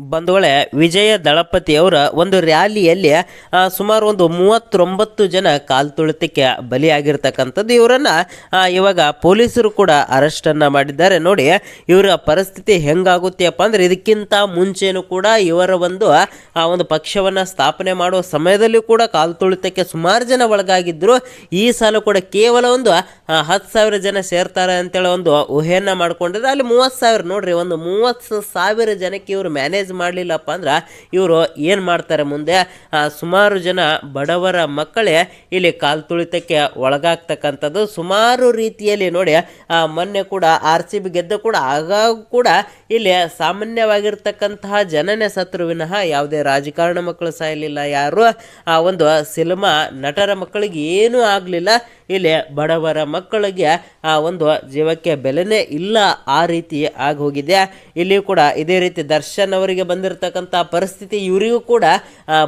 ಬಂಧುಗಳೇ, ವಿಜಯ ದಳಪತಿಯವರ ಒಂದು ರ್ಯಾಲಿಯಲ್ಲಿ ಸುಮಾರು ಒಂದು ಮೂವತ್ತೊಂಬತ್ತು ಜನ ಕಾಲ್ತುಳಿತಕ್ಕೆ ಬಲಿಯಾಗಿರ್ತಕ್ಕಂಥದ್ದು ಇವರನ್ನು ಇವಾಗ ಪೊಲೀಸರು ಕೂಡ ಅರೆಸ್ಟನ್ನು ಮಾಡಿದ್ದಾರೆ. ನೋಡಿ, ಇವರ ಪರಿಸ್ಥಿತಿ ಹೆಂಗಾಗುತ್ತೆಪ್ಪ ಅಂದ್ರೆ ಇದಕ್ಕಿಂತ ಮುಂಚೆನೂ ಕೂಡ ಇವರ ಒಂದು, ಆ, ಒಂದು ಪಕ್ಷವನ್ನು ಸ್ಥಾಪನೆ ಮಾಡುವ ಸಮಯದಲ್ಲಿ ಕೂಡ ಕಾಲ್ತುಳಿತಕ್ಕೆ ಸುಮಾರು ಜನ ಒಳಗಾಗಿದ್ದರು ಈ ಸಾಲ ಕೂಡ ಕೇವಲ ಒಂದು ಹತ್ತು ಸಾವಿರ ಜನ ಸೇರ್ತಾರೆ ಅಂತೇಳಿ ಒಂದು ಊಹೆಯನ್ನು ಮಾಡಿಕೊಂಡಿದ್ದಾರೆ. ಅಲ್ಲಿ ಮೂವತ್ತು ಸಾವಿರ ನೋಡಿರಿ, ಒಂದು ಮೂವತ್ತು ಸಾವಿರ ಜನಕ್ಕೆ ಇವರು ಮ್ಯಾನೇಜ್ ಮಾಡಲಿಲ್ಲಪ್ಪ ಅಂದ್ರೆ ಇವರು ಏನು ಮಾಡ್ತಾರೆ ಮುಂದೆ? ಸುಮಾರು ಜನ ಬಡವರ ಮಕ್ಕಳೇ ಇಲ್ಲಿ ಕಾಲ್ತುಳಿತಕ್ಕೆ ಒಳಗಾಗ್ತಕ್ಕಂಥದ್ದು. ಸುಮಾರು ರೀತಿಯಲ್ಲಿ ನೋಡಿ ಮೊನ್ನೆ ಕೂಡ ಆರ್ ಸಿ ಬಿ ಗೆದ್ದ ಕೂಡ ಆಗಾಗ ಕೂಡ ಇಲ್ಲಿ ಸಾಮಾನ್ಯವಾಗಿರ್ತಕ್ಕಂತಹ ಜನನೇ ಸತ್ರು ವಿನಃ ಯಾವುದೇ ರಾಜಕಾರಣ ಮಕ್ಕಳು ಸಾಯಲಿಲ್ಲ ಯಾರು? ಆ, ಒಂದು ಸಿನಿಮಾ ನಟರ ಮಕ್ಕಳಿಗೆ ಏನೂ ಆಗಲಿಲ್ಲ. ಇಲ್ಲಿ ಬಡವರ ಮಕ್ಕಳಿಗೆ ಆ ಒಂದು ಜೀವಕ್ಕೆ ಬೆಲೆನೇ ಇಲ್ಲ, ಆ ರೀತಿ ಆಗೋಗಿದೆ. ಇಲ್ಲಿ ಕೂಡ ಇದೇ ರೀತಿ ದರ್ಶನ್ ಅವರಿಗೆ ಬಂದಿರತಕ್ಕಂಥ ಪರಿಸ್ಥಿತಿ ಇವರಿಗೂ ಕೂಡ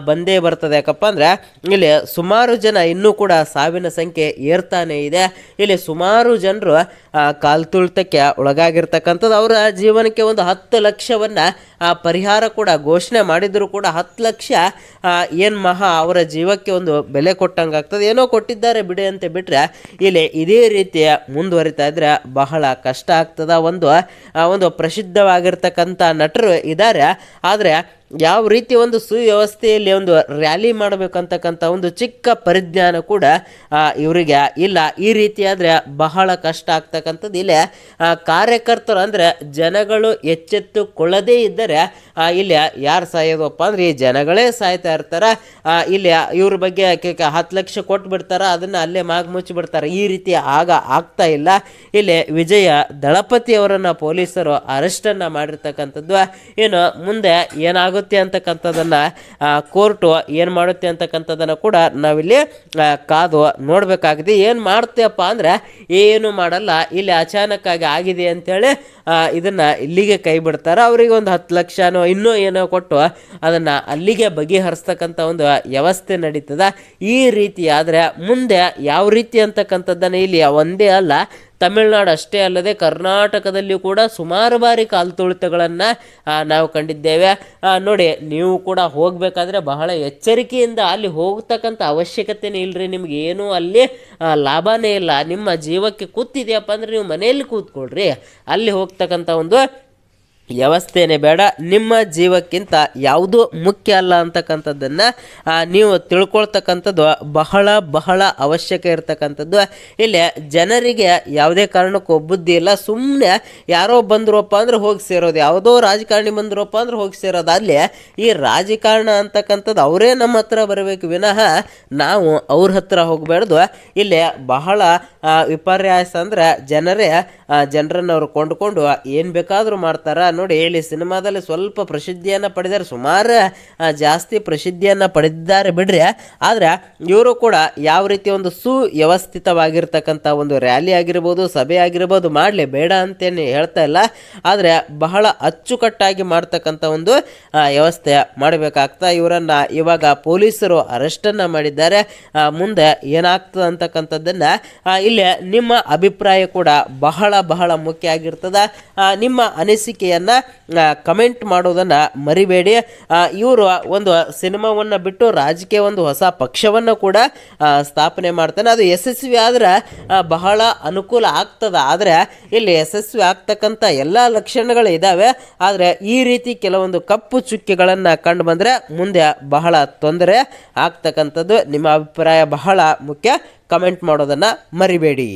ಬಂದೇ ಬರ್ತದೆ. ಯಾಕಪ್ಪ ಅಂದರೆ, ಇಲ್ಲಿ ಸುಮಾರು ಜನ ಇನ್ನೂ ಕೂಡ ಸಾವಿನ ಸಂಖ್ಯೆ ಏರ್ತಾನೆ ಇದೆ. ಇಲ್ಲಿ ಸುಮಾರು ಜನರು ಕಾಲ್ತುಳಿತಕ್ಕೆ ಒಳಗಾಗಿರ್ತಕ್ಕಂಥದ್ದು. ಅವರ ಜೀವನಕ್ಕೆ ಒಂದು ಹತ್ತು ಲಕ್ಷವನ್ನ ಪರಿಹಾರ ಕೂಡ ಘೋಷಣೆ ಮಾಡಿದರೂ ಕೂಡ ಹತ್ತು ಲಕ್ಷ ಏನು ಮಹಾ ಅವರ ಜೀವಕ್ಕೆ ಒಂದು ಬೆಲೆ ಕೊಟ್ಟಂಗೆ ಆಗ್ತದೆ. ಏನೋ ಕೊಟ್ಟಿದ್ದಾರೆ ಬಿಡಿ ಅಂತ ಬಿಟ್ಟರೆ ಇಲ್ಲಿ ಇದೇ ರೀತಿಯ ಮುಂದುವರಿತಾ ಇದ್ರೆ ಬಹಳ ಕಷ್ಟ ಆಗ್ತದ. ಒಂದು ಒಂದು ಪ್ರಸಿದ್ಧವಾಗಿರ್ತಕ್ಕಂಥ ನಟರು ಇದ್ದಾರೆ ಆದರೆ ಯಾವ ರೀತಿ ಒಂದು ಸುವ್ಯವಸ್ಥೆಯಲ್ಲಿ ಒಂದು ರ್ಯಾಲಿ ಮಾಡಬೇಕಂತಕ್ಕಂಥ ಒಂದು ಚಿಕ್ಕ ಪರಿಜ್ಞಾನ ಕೂಡ ಇವರಿಗೆ ಇಲ್ಲ. ಈ ರೀತಿ ಆದರೆ ಬಹಳ ಕಷ್ಟ ಆಗ್ತಕ್ಕಂಥದ್ದು. ಇಲ್ಲೇ ಕಾರ್ಯಕರ್ತರು ಅಂದರೆ ಜನಗಳು ಎಚ್ಚೆತ್ತುಕೊಳ್ಳದೇ ಇದ್ದರೆ ಇಲ್ಲಿ ಯಾರು ಸಾಯೋದಪ್ಪ ಅಂದ್ರೆ ಈ ಜನಗಳೇ ಸಾಯ್ತಾ ಇರ್ತಾರೆ. ಇಲ್ಲಿ ಇವ್ರ ಬಗ್ಗೆ ಹತ್ತು ಲಕ್ಷ ಕೊಟ್ಟು ಬಿಡ್ತಾರೆ, ಅದನ್ನು ಅಲ್ಲೇ ಮಾಗ ಮುಚ್ಚಿಬಿಡ್ತಾರೆ ಈ ರೀತಿ ಆಗ ಆಗ್ತಾ ಇಲ್ಲ. ಇಲ್ಲಿ ವಿಜಯ ದಳಪತಿಯವರನ್ನು ಪೊಲೀಸರು ಅರೆಸ್ಟನ್ನು ಮಾಡಿರ್ತಕ್ಕಂಥದ್ದು. ಏನು ಮುಂದೆ ಏನಾಗುತ್ತೆ ಅಂತಕ್ಕಂಥದ್ದನ್ನು ಕೋರ್ಟು ಏನು ಮಾಡುತ್ತೆ ಅಂತಕ್ಕಂಥದ್ದನ್ನು ಕೂಡ ನಾವಿಲ್ಲಿ ಕಾದು ನೋಡಬೇಕಾಗಿದೆ. ಏನು ಮಾಡುತ್ತೆಪ್ಪ ಅಂದ್ರೆ, ಏನು ಮಾಡಲ್ಲ, ಇಲ್ಲಿ ಅಚಾನಕ್ಕಾಗಿ ಆಗಿದೆ ಇದನ್ನು ಇದನ್ನ ಇಲ್ಲಿಗೆ ಕೈ ಬಿಡ್ತಾರೆ. ಅವರಿಗೆ ಒಂದು ಹತ್ತು ಲಕ್ಷನೋ ಇನ್ನೂ ಏನೋ ಕೊಟ್ಟು ಅದನ್ನು ಅಲ್ಲಿಗೆ ಬಗೆಹರಿಸ್ತಕ್ಕಂಥ ಒಂದು ವ್ಯವಸ್ಥೆ ನಡೀತದ. ಈ ರೀತಿ ಆದರೆ ಮುಂದೆ ಯಾವ ರೀತಿ ಅಂತಕ್ಕಂಥದ್ದನ್ನು ಇಲ್ಲಿ ಒಂದೇ ಅಲ್ಲ ತಮಿಳುನಾಡು ಅಷ್ಟೇ ಅಲ್ಲದೆ ಕರ್ನಾಟಕದಲ್ಲಿಯೂ ಕೂಡ ಸುಮಾರು ಬಾರಿ ಕಾಲ್ತುಳಿತಗಳನ್ನು ನಾವು ಕಂಡಿದ್ದೇವೆ. ನೋಡಿ, ನೀವು ಕೂಡ ಹೋಗಬೇಕಾದ್ರೆ ಬಹಳ ಎಚ್ಚರಿಕೆಯಿಂದ ಅಲ್ಲಿ ಹೋಗ್ತಕ್ಕಂಥ ಅವಶ್ಯಕತೆನೇ ಇಲ್ಲರಿ ನಿಮ್ಗೆ ಏನೂ ಅಲ್ಲಿ ಲಾಭನೇ ಇಲ್ಲ. ನಿಮ್ಮ ಜೀವಕ್ಕೆ ಕೂತಿದೆಯಪ್ಪ ಅಂದ್ರೆ ನೀವು ಮನೆಯಲ್ಲಿ ಕೂತ್ಕೊಳ್ರಿ. ಅಲ್ಲಿ ಹೋಗ್ತಕ್ಕಂಥ ಒಂದು ವ್ಯವಸ್ಥೆನೇ ಬೇಡ. ನಿಮ್ಮ ಜೀವಕ್ಕಿಂತ ಯಾವುದು ಮುಖ್ಯ ಅಲ್ಲ ಅಂತಕ್ಕಂಥದ್ದನ್ನು ನೀವು ತಿಳ್ಕೊಳ್ತಕ್ಕಂಥದ್ದು ಬಹಳ ಬಹಳ ಅವಶ್ಯಕ ಇರತಕ್ಕಂಥದ್ದು. ಇಲ್ಲಿ ಜನರಿಗೆ ಯಾವುದೇ ಕಾರಣಕ್ಕೂ ಬುದ್ಧಿ ಇಲ್ಲ. ಸುಮ್ಮನೆ ಯಾರೋ ಬಂದ್ರಪ್ಪ ಅಂದ್ರೆ ಹೋಗಿ ಸೇರೋದು, ಯಾವುದೋ ರಾಜಕಾರಣಿ ಬಂದ್ರಪ್ಪ ಅಂದ್ರೆ ಹೋಗಿ ಸೇರೋದು. ಅಲ್ಲಿ ಈ ರಾಜಕಾರಣ ಅಂತಕ್ಕಂಥದ್ದು ಅವರೇ ನಮ್ಮ ಹತ್ರ ಬರಬೇಕು. ವಿನಃ ನಾವು ಅವ್ರ ಹತ್ರ ಹೋಗಬಾರ್ದು ಇಲ್ಲಿ ಬಹಳ ವಿಪರ್ಯಾಸ ಅಂದ್ರೆ ಜನರೇ ಜನರನ್ನು ಅವರು ಕೊಂಡುಕೊಂಡು ಏನು ಬೇಕಾದರೂ ಮಾಡ್ತಾರ. ನೋಡಿ ಹೇಳಿ, ಸಿನಿಮಾದಲ್ಲಿ ಸ್ವಲ್ಪ ಪ್ರಸಿದ್ಧಿಯನ್ನು ಪಡೆದರೆ, ಸುಮಾರು ಜಾಸ್ತಿ ಪ್ರಸಿದ್ಧಿಯನ್ನು ಪಡೆದಿದ್ದಾರೆ ಬಿಡ್ರಿ. ಆದರೆ ಇವರು ಕೂಡ ಯಾವ ರೀತಿ ಒಂದು ಸುವ್ಯವಸ್ಥಿತವಾಗಿರ್ತಕ್ಕಂಥ ಒಂದು ರ್ಯಾಲಿ ಆಗಿರ್ಬೋದು, ಸಭೆ ಆಗಿರ್ಬೋದು ಮಾಡಲಿ ಬೇಡ ಅಂತೇನು ಹೇಳ್ತಾ ಇಲ್ಲ. ಆದರೆ ಬಹಳ ಅಚ್ಚುಕಟ್ಟಾಗಿ ಮಾಡ್ತಕ್ಕಂಥ ಒಂದು ವ್ಯವಸ್ಥೆ ಮಾಡಬೇಕಾಗ್ತಾ ಇವರನ್ನು ಇವಾಗ ಪೊಲೀಸರು ಅರೆಸ್ಟನ್ನು ಮಾಡಿದ್ದಾರೆ. ಮುಂದೆ ಏನಾಗ್ತದೆ ಅಂತಕ್ಕಂಥದ್ದನ್ನು ಇಲ್ಲಿ ನಿಮ್ಮ ಅಭಿಪ್ರಾಯ ಕೂಡ ಬಹಳ ಬಹಳ ಮುಖ್ಯ ಆಗಿರ್ತದ. ನಿಮ್ಮ ಅನಿಸಿಕೆಯನ್ನು ಕಮೆಂಟ್ ಮಾಡೋದನ್ನು ಮರಿಬೇಡಿ. ಇವರು ಒಂದು ಸಿನಿಮಾವನ್ನು ಬಿಟ್ಟು ರಾಜಕೀಯ ಒಂದು ಹೊಸ ಪಕ್ಷವನ್ನು ಕೂಡ ಸ್ಥಾಪನೆ ಮಾಡ್ತಾನೆ. ಅದು ಯಶಸ್ವಿ ಆದ್ರೆ ಬಹಳ ಅನುಕೂಲ ಆಗ್ತದೆ. ಆದರೆ ಇಲ್ಲಿ ಯಶಸ್ವಿ ಆಗ್ತಕ್ಕಂಥ ಎಲ್ಲ ಲಕ್ಷಣಗಳು ಇದ್ದಾವೆ ಆದರೆ ಈ ರೀತಿ ಕೆಲವೊಂದು ಕಪ್ಪು ಚುಕ್ಕಿಗಳನ್ನು ಕಂಡು ಬಂದರೆ ಮುಂದೆ ಬಹಳ ತೊಂದರೆ ಆಗ್ತಕ್ಕಂಥದ್ದು. ನಿಮ್ಮ ಅಭಿಪ್ರಾಯ ಬಹಳ ಮುಖ್ಯ. ಕಮೆಂಟ್ ಮಾಡೋದನ್ನು ಮರಿಬೇಡಿ.